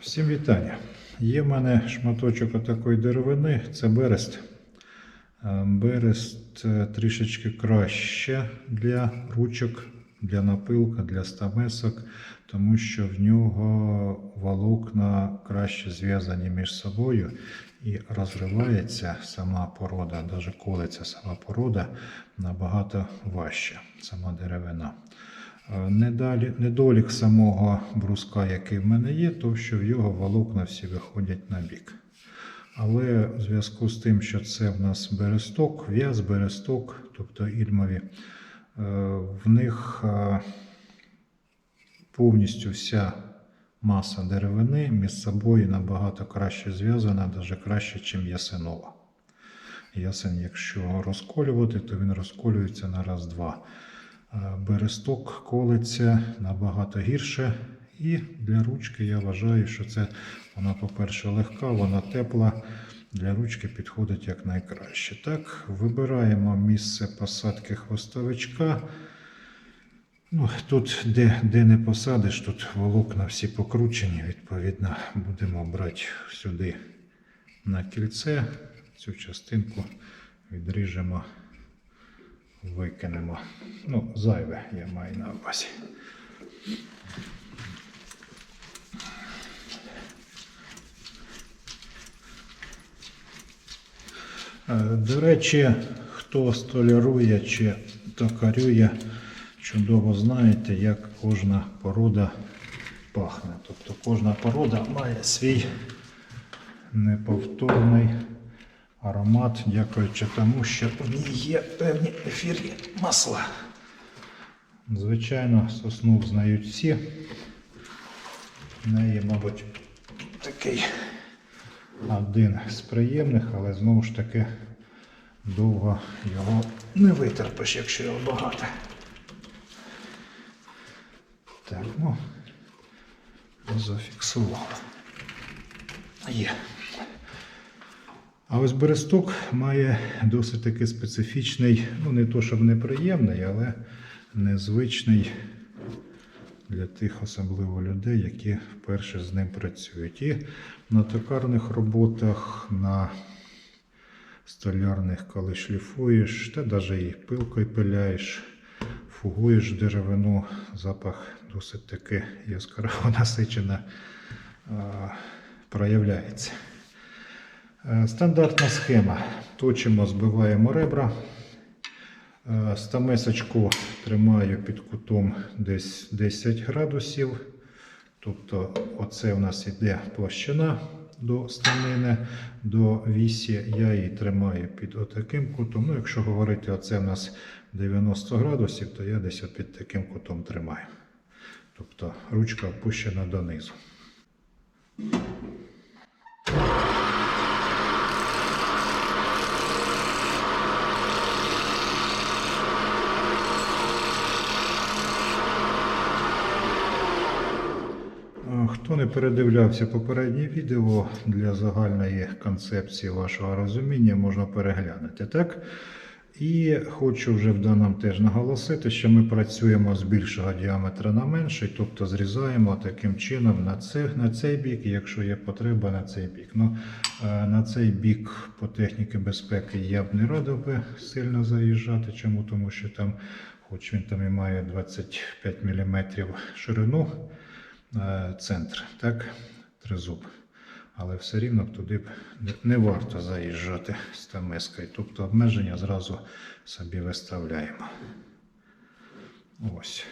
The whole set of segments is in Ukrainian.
Всім вітання. Є в мене шматочок отакої деревини, це берест. Е, Берест е, трішечки краще для ручок, для напилка, для стамесок, тому що в нього волокна краще зв'язані між собою і розривається сама порода, навіть колиться сама порода набагато важче, сама деревина. Е, недолік самого бруска, який в мене є, то що в його волокна всі виходять на бік. Але в зв'язку з тим, що це в нас бересток, в'яз, бересток, тобто ільмові, е, в них е, повністю вся маса деревини між собою набагато краще зв'язана, навіть краще, ніж ясенова. Ясен, якщо розколювати, то він розколюється на раз-два. Бересток колиться набагато гірше. І для ручки я вважаю, що це вона, по-перше, легка, вона тепла. Для ручки підходить як найкраще. Так, вибираємо місце посадки хвостовичка. Ну, тут, де, де не посадиш, тут волокна всі покручені. Відповідно, будемо брати сюди на кільце. Цю частинку відріжемо, викинемо. Ну, зайве я маю на увазі. Е, До речі, хто столярує чи токарює, чудово знаєте, як кожна порода пахне. Тобто кожна порода має свій неповторний аромат, дякуючи тому, що в ній є певні ефірні масла. Звичайно, сосну знають всі. В неї, мабуть, такий один з приємних, але знову ж таки довго його не витерпиш, якщо його багато. Так, ну, зафіксував. Є. А ось бересток має досить таки специфічний, ну не то щоб неприємний, але незвичний для тих особливо людей, які вперше з ним працюють. І на токарних роботах, на столярних, коли шліфуєш, та навіть і пилкою пиляєш, фугуєш деревину, запах досить таки яскраво насичено проявляється. Е, Стандартна схема. Точимо, збиваємо ребра. Е, Стамесочку тримаю під кутом десь 10 градусів. Тобто, оце у нас іде площина до станини, до вісі. Я її тримаю під отаким кутом. Ну, якщо говорити, оце у нас 90 градусів, то я десь під таким кутом тримаю. Тобто ручка опущена донизу. Е, Хто не передивлявся попереднє відео для загальної концепції вашого розуміння, можна переглянути. Так? І хочу вже в даному теж наголосити, що ми працюємо з більшого діаметра на менший, тобто зрізаємо таким чином на цей, на цей бік, якщо є потреба на цей бік. Ну, е, на цей бік по техніці безпеки я б не радив би сильно заїжджати. Чому? Тому що там, хоч він там і має 25 мм ширину, центр, так, тризуб. Але все рівно туди не- варто заїжджати з тамескою. Тобто обмеження зразу собі виставляємо. Ось.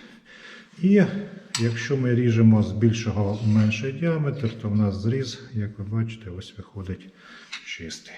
І якщо ми ріжемо з більшого в менший діаметр, то в нас зріз, як ви бачите, ось виходить чистий.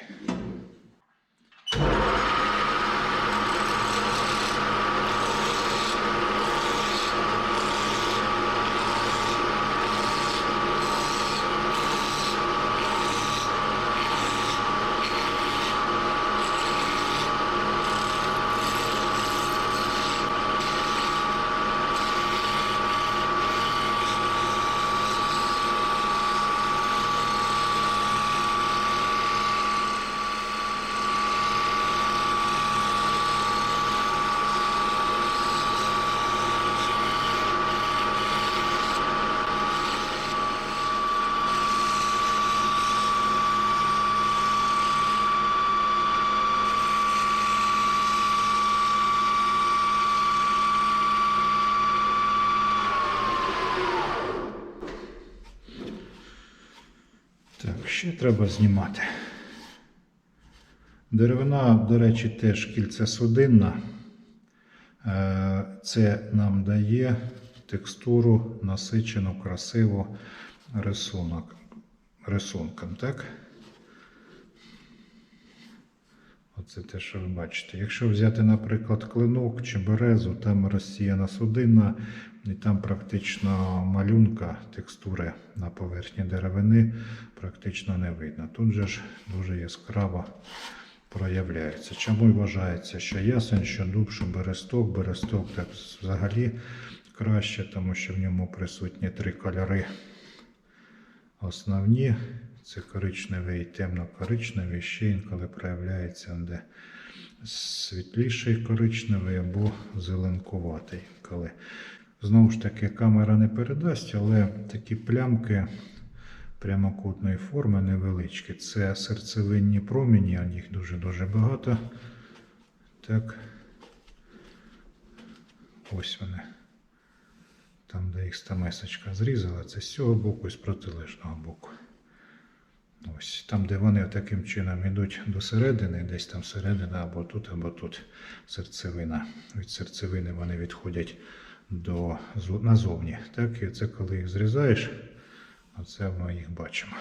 Ще треба знімати. Деревина, до речі, теж кільцесудинна. Е, Це нам дає текстуру, насичену, красиву рисунок, рисунком. Так? Оце те, що ви бачите. Якщо взяти, наприклад, клинок чи березу, там розсіяна судинна, і там практично малюнка текстури на поверхні деревини практично не видно. Тут же ж дуже яскраво проявляється. Чому й вважається, що ясень, що дуб, що бересток, бересток так взагалі краще, тому що в ньому присутні три кольори основні. Це коричневий і темно-коричневий, ще інколи проявляється де світліший коричневий або зеленкуватий. Коли. Знову ж таки, камера не передасть, але такі плямки прямокутної форми невеличкі. Це серцевинні промені, а їх дуже-дуже багато. Так. Ось вони. Там, де їх стамесочка зрізала, це з цього боку і з протилежного боку. Ось там, де вони таким чином йдуть до середини, десь там середина або тут, або тут серцевина. Від серцевини вони відходять до, назовні. Так, і це коли їх зрізаєш, оце ми їх бачимо.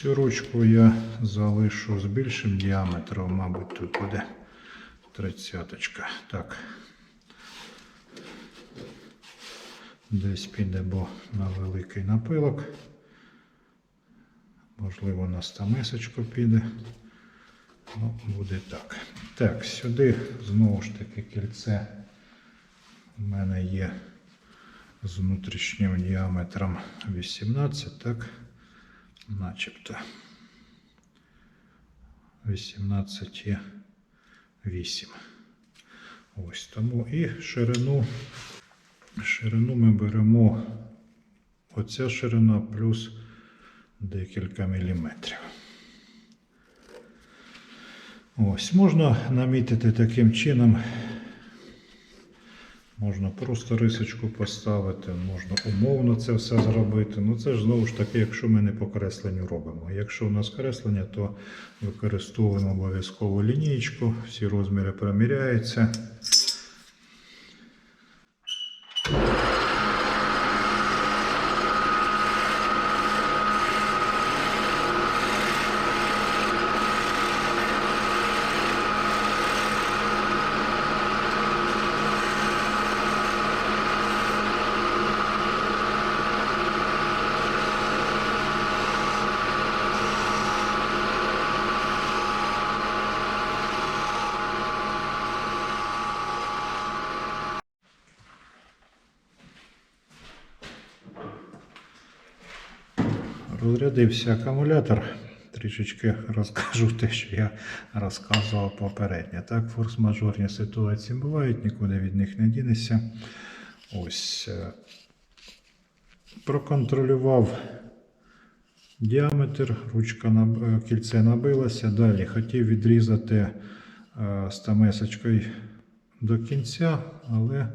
Цю ручку я залишу з більшим діаметром, мабуть, тут буде тридцяточка. Так. Десь піде, бо на великий напилок. Можливо, на стамесочку піде. Ну, буде так. Так, сюди знову ж таки кільце у мене є з внутрішнім діаметром 18, так начебто 18,8. Ось тому і ширину, ширину ми беремо оця ширина плюс декілька міліметрів. Ось, можна намітити таким чином. Можна просто рисочку поставити, можна умовно це все зробити. Ну це ж знову ж таки, якщо ми не по кресленню робимо. Якщо у нас креслення, то використовуємо обов'язково лінійку, всі розміри проміряються. Розрядився акумулятор. Трішечки розкажу те, що я розказував попередньо. Так, форс-мажорні ситуації бувають, нікуди від них не дінешся. Ось. е, Проконтролював діаметр, ручка наб- е, кільце набилося. Далі хотів відрізати е, стамесочкою до кінця, але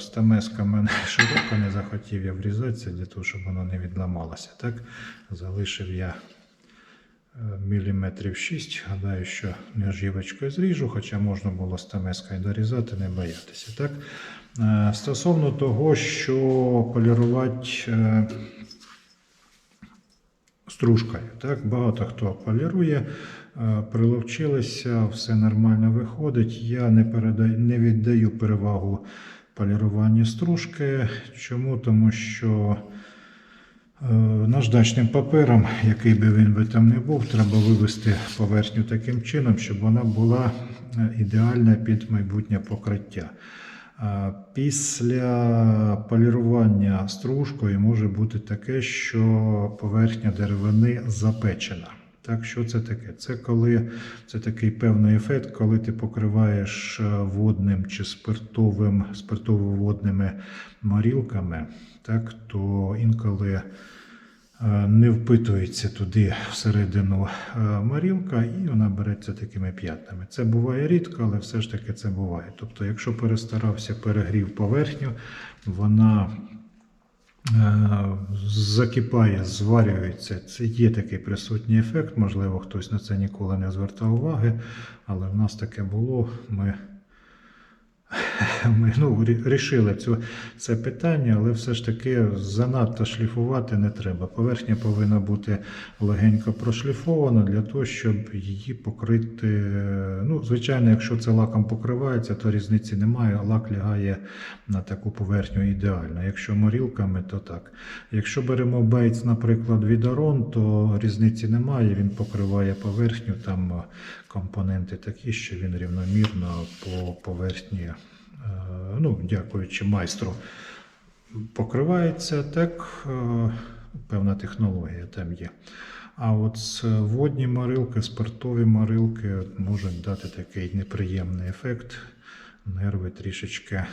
стамеска в мене широка, не захотів я врізатися для того, щоб вона не відламалася. Так, залишив я е, міліметрів 6. Гадаю, що нержівочкою зріжу, хоча можна було стамескою дорізати, не боятися. Так? Е, Стосовно того, що полірувати е, стружкою. Так? Багато хто полірує, е, приловчилися, все нормально виходить. Я не, передаю, не віддаю перевагу поліруванню стружки. Чому? Тому що е, наждачним папером, який би він би там не був, треба вивести поверхню таким чином, щоб вона була е, ідеальна під майбутнє покриття. Після полірування стружкою може бути таке, що поверхня деревини запечена. Так, що це таке? Це коли це такий певний ефект, коли ти покриваєш е, водним чи спиртовим, спиртово-водними морілками, так, то інколи е, не впитується туди всередину е, морілка, і вона береться такими п'ятнами. Це буває рідко, але все ж таки це буває. Тобто, якщо перестарався, перегрів поверхню, вона закипає, зварюється. Це є такий присутній ефект. Можливо, хтось на це ніколи не звертав уваги, але в нас таке було. Ми ми ну, рішили цю, це питання, але все ж таки занадто шліфувати не треба. Поверхня повинна бути легенько прошліфована для того, щоб її покрити. Ну, звичайно, якщо це лаком покривається, то різниці немає. Лак лягає на таку поверхню ідеально. Якщо морілками, то так. Якщо беремо бейтс, наприклад, від то різниці немає. Він покриває поверхню, там компоненти такі, що він рівномірно по поверхні, ну, дякуючи майстру, покривається так, е, певна технологія там є. А от водні морилки, спиртові морилки можуть дати такий неприємний ефект. Нерви трішечки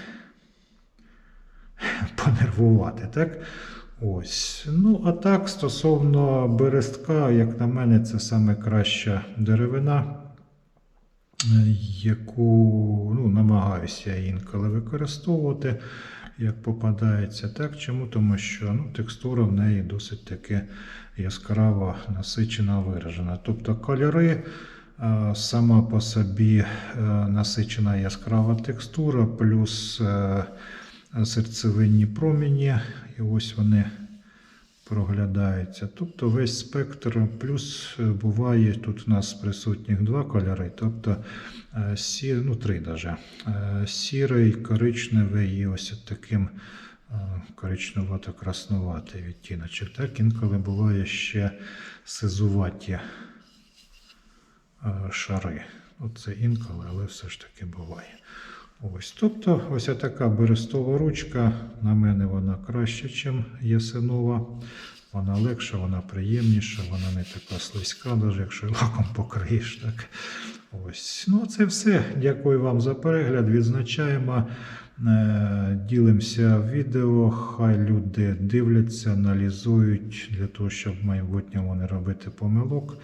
понервувати, так? Ось. Ну, а так, стосовно берестка, як на мене, це саме краща деревина, е, яку ну, намагаюся інколи використовувати, як попадається. Так, чому? Тому що ну, текстура в неї досить таки яскраво насичена, виражена. Тобто кольори. е, Сама по собі е, насичена яскрава текстура, плюс е, серцевинні промені, і ось вони проглядаються. Тобто весь спектр, плюс е, буває тут у нас присутніх два кольори, тобто е, сі, ну, три даже. Е, Сірий, коричневий і ось таким е, коричневато-краснуватий відтіночок. Так, інколи буває ще сизуваті шари. Оце інколи, але все ж таки буває. Ось, тобто, ось така берестова ручка. На мене вона краще, ніж ясенова. Вона легша, вона приємніша, вона не така слизька, навіть якщо лаком покриєш. Так. Ось. Ну, це все. Дякую вам за перегляд. Відзначаємо, е, ділимося відео. Хай люди дивляться, аналізують для того, щоб в майбутньому не робити помилок,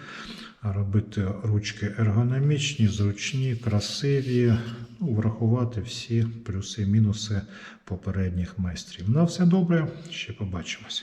робити ручки ергономічні, зручні, красиві, ну, врахувати всі плюси і мінуси попередніх майстрів. На все добре, ще побачимося.